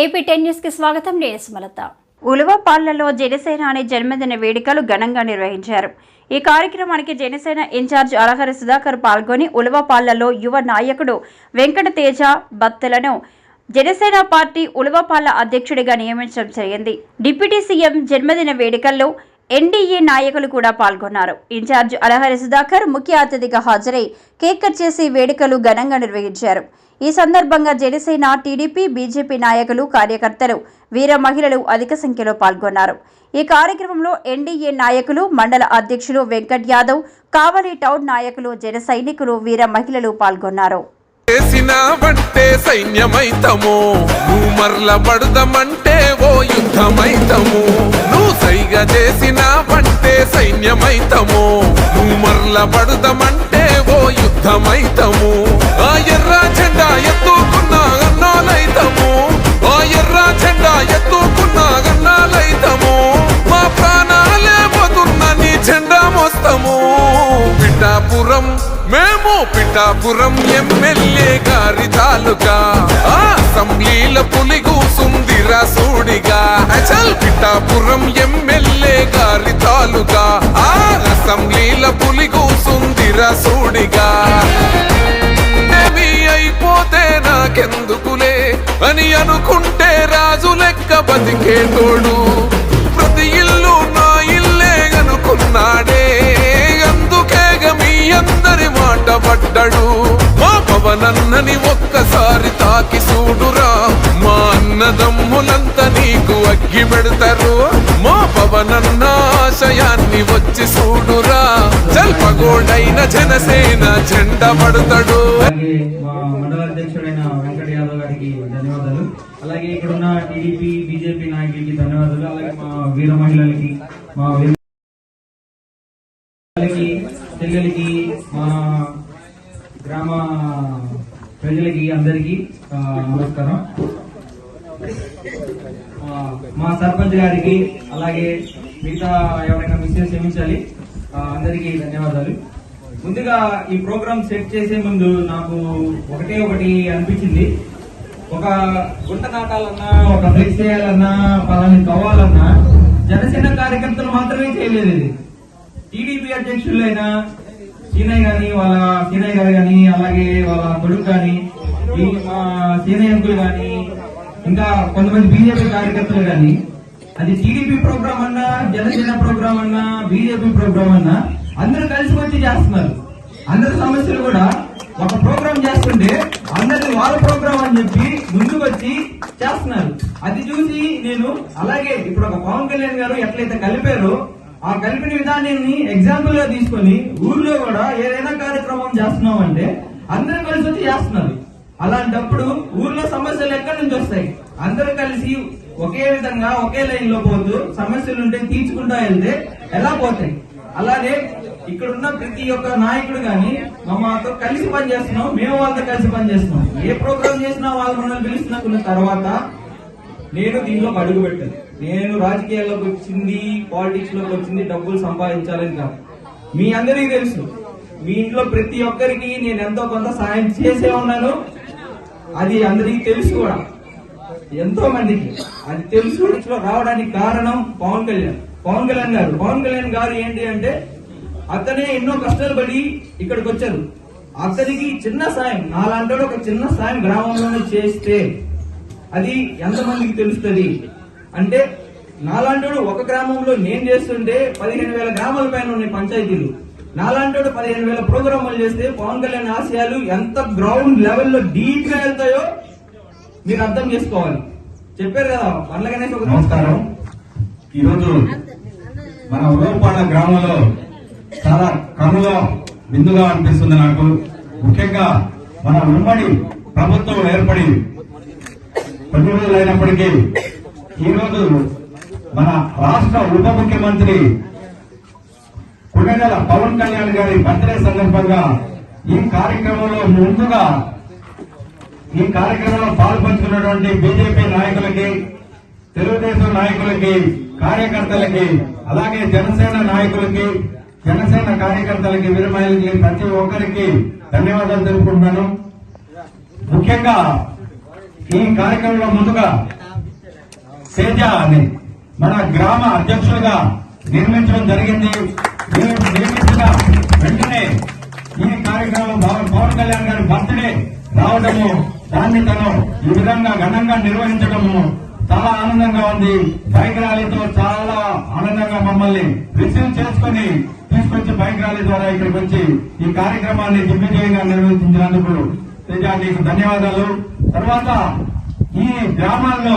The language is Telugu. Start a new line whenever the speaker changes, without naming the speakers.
ఏపీ టెన్ న్యూస్కి స్వాగతం. నేను సుమలత. ఉలువపాళ్ళలో జనసేనాని జన్మదిన వేడుకలు ఘనంగా నిర్వహించారు. ఈ కార్యక్రమానికి జనసేన ఇన్ఛార్జ్ అలహరి సుధాకర్ పాల్గొని ఉలవపాళ్ళలో యువ నాయకుడు వెంకట తేజ బత్తలను జనసేన పార్టీ ఉలవపాళ్ళ అధ్యక్షుడిగా నియమించడం జరిగింది. డిప్యూటీ సీఎం జన్మదిన వేడుకల్లో ఎన్డీఏ నాయకులు కూడా పాల్గొన్నారు. ఇన్ఛార్జ్ అలహరి సుధాకర్ ముఖ్య అతిథిగా హాజరై కేక్ కట్ చేసి వేడుకలు ఘనంగా నిర్వహించారు. ఈ సందర్భంగా జనసేన టీడీపీ బీజేపీ నాయకులు కార్యకర్తలు వీర మహిళలు అధిక సంఖ్యలో పాల్గొన్నారు. ఈ కార్యక్రమంలో ఎన్డీఏ నాయకులు మండల అధ్యక్షులు వెంకట్ యాదవ్ కావలి టౌన్ నాయకులు జన సైనికులు వీర మహిళలు పాల్గొన్నారు.
చేసిన సైన్యమైతము. నువ్వు ఓ యుద్ధమైతము. నువ్వు సైగ సైన్యమైతము. నువ్వు ఓ యుద్ధమైతము. ఆ పిఠాపురం మేము పిఠాపురం ఎమ్మెల్యే గారి తాలూకా. ఆ అసెంబ్లీల పులి కూసుందిరా సూడిగా అచల్ పిఠాపురం ఎమ్మెల్యే గారి తాలూకా. ఆ అసెంబ్లీల పులి కూసుందిరా సూడిగా అయిపోతే నాకెందుకులే? అని అనుకుంటే రాజు లెక్క బతికే తోడు పడ్డాడు. మా పవనన్నని ఒక్కసారి తాకి చూడురా. మా అన్నదమ్ములంతా నీకు అగ్గి పెడతారు. మా పవనన్న ఆశయాన్ని వచ్చి చూడురా. జల్పగోడైన జనసేన జెండ పడతాడు.
అలాగే ధన్యవాదాలు. అలాగే ఇక్కడ ఉన్న టీడీపీ బీజేపీ నాయకులకి ధన్యవాదాలు. అలాగే మా వీర మహిళలకి మా వీర మహిళలకి, చెల్లెలకి మా గ్రామ ప్రజలకి అందరికీ నమస్కారం. మా సర్పంచ్ గారికి అలాగే మిగతా ఎవరైనా మిస్సెస్ క్షమించాలి. అందరికీ ధన్యవాదాలు. ముందుగా ఈ ప్రోగ్రామ్ సెట్ చేసే ముందు నాకు ఒకటే ఒకటి అనిపించింది. ఒక గుంట నాటాలన్నా ఒక ఫ్లెక్స్ చేయాలన్నా పలాని తవ్వాలన్నా జనసేన కార్యకర్తలు మాత్రమే చేయలేదు ఇది. టీడీపీ అధ్యక్షులైనా సీనయ్య గాని వాళ్ళ సీనయ్య గారు గాని అలాగే వాళ్ళ కొడుకు గాని సీనయ్య అంకులు గాని ఇంకా కొంతమంది బీజేపీ కార్యకర్తలు గాని అది టీడీపీ ప్రోగ్రామ్ అన్నా జనసేన ప్రోగ్రామ్ అన్నా బీజేపీ ప్రోగ్రామ్ అన్నా అందరూ కలిసి వచ్చి చేస్తున్నారు. అందరి సమస్యలు కూడా ఒక ప్రోగ్రామ్ చేస్తుంటే అందరిది వాళ్ళ ప్రోగ్రామ్ అని చెప్పి ముందుకు వచ్చి చేస్తున్నారు. అది చూసి నేను అలాగే ఇప్పుడు ఒక పవన్ కళ్యాణ్ గారు ఎట్లయితే కలిపారో ఆ కలిపిన విధానాన్ని ఎగ్జాంపుల్గా తీసుకొని ఊర్లో కూడా ఏదైనా కార్యక్రమం చేస్తున్నాం అంటే అందరూ కలిసి వచ్చి చేస్తున్నారు. అలాంటప్పుడు ఊర్లో సమస్యలు ఎక్కడి నుంచి వస్తాయి? అందరూ కలిసి ఒకే విధంగా ఒకే లైన్లో పోతూ సమస్యలు ఉంటే తీర్చుకుంటా వెళ్తే ఎలా పోతాయి? అలానే ఇక్కడ ఉన్న ప్రతి ఒక్క నాయకుడు గాని మా మాతో కలిసి పనిచేస్తున్నాం మేము వాళ్ళతో కలిసి పనిచేస్తున్నాం ఏ ప్రోగ్రామ్ చేసినా వాళ్ళు మనల్ని పిలుస్తున్న తర్వాత నేను దీనిలో అడుగు పెట్టాను. నేను రాజకీయాల్లోకి వచ్చింది పాలిటిక్స్లోకి వచ్చింది డబ్బులు సంపాదించాలని కాదు. మీ అందరికీ తెలుసు మీ ఇంట్లో ప్రతి ఒక్కరికి నేను ఎంతో కొంత సాయం చేసే ఉన్నాను. అది అందరికీ తెలుసు కూడా. ఎంతో మందికి. అది తెలుసు రావడానికి కారణం పవన్ కళ్యాణ్. పవన్ కళ్యాణ్ గారు. పవన్ కళ్యాణ్ గారు ఏంటి అంటే అతనే ఎన్నో కష్టాలు పడి ఇక్కడికి వచ్చారు. అతనికి చిన్న సాయం నాలాంటి ఒక చిన్న సాయం గ్రామంలోనే చేస్తే అది ఎంతమందికి తెలుస్తుంది? అంటే నాలాంటోడు ఒక గ్రామంలో నేను చేస్తుంటే పదిహేను వేల గ్రామాల పైన ఉన్నాయి పంచాయతీలు. నాలాంటోడు పదిహేను వేల ప్రోగ్రాములు చేస్తే పవన్ కళ్యాణ్ ఆశయాలు ఎంత గ్రౌండ్ లెవెల్లో డీప్గా వెళ్తాయో మీరు అర్థం చేసుకోవాలి. చెప్పారు కదా పండ్ల గణేష్ ఒక
నమస్కారం. ఈరోజు మన ఉదయపాడ గ్రామంలో చాలా కనుగా విందుగా అనిపిస్తుంది నాకు. ముఖ్యంగా మన ఉమ్మడి ప్రభుత్వం ఏర్పడి కొన్ని రోజులు అయినప్పటికీ ఈరోజు మన రాష్ట్ర ఉప ముఖ్యమంత్రి కుండగల పవన్ కళ్యాణ్ గారి బర్త్డే సందర్భంగా ఈ కార్యక్రమంలో ముందుగా ఈ కార్యక్రమంలో పాల్పంచుకున్నటువంటి బీజేపీ నాయకులకి తెలుగుదేశం నాయకులకి కార్యకర్తలకి అలాగే జనసేన నాయకులకి జనసేన కార్యకర్తలకి విరమయలకి ప్రతి ఒక్కరికి ధన్యవాదాలు తెలుపుకుంటున్నాను. ముఖ్యంగా ఈ కార్యక్రమంలో ముందుగా తేజ అని మన గ్రామ అధ్యక్షులుగా నిర్మించడం జరిగింది. ఈ నిర్మించిన వెంటనే ఈ కార్యక్రమం పవన్ కళ్యాణ్ గారి బర్త్డే రావడము దాన్ని తను ఈ విధంగా ఘనంగా నిర్వహించడము చాలా ఆనందంగా ఉంది. బైక్ ర్యాలీతో చాలా ఆనందంగా మమ్మల్ని రిసీవ్ చేసుకుని తీసుకొచ్చి బైక్ ర్యాలీ ద్వారా ఇక్కడికి వచ్చి ఈ కార్యక్రమాన్ని దిగ్విజయంగా నిర్వహించినందుకు నీకు ధన్యవాదాలు. తర్వాత ఈ గ్రామాల్లో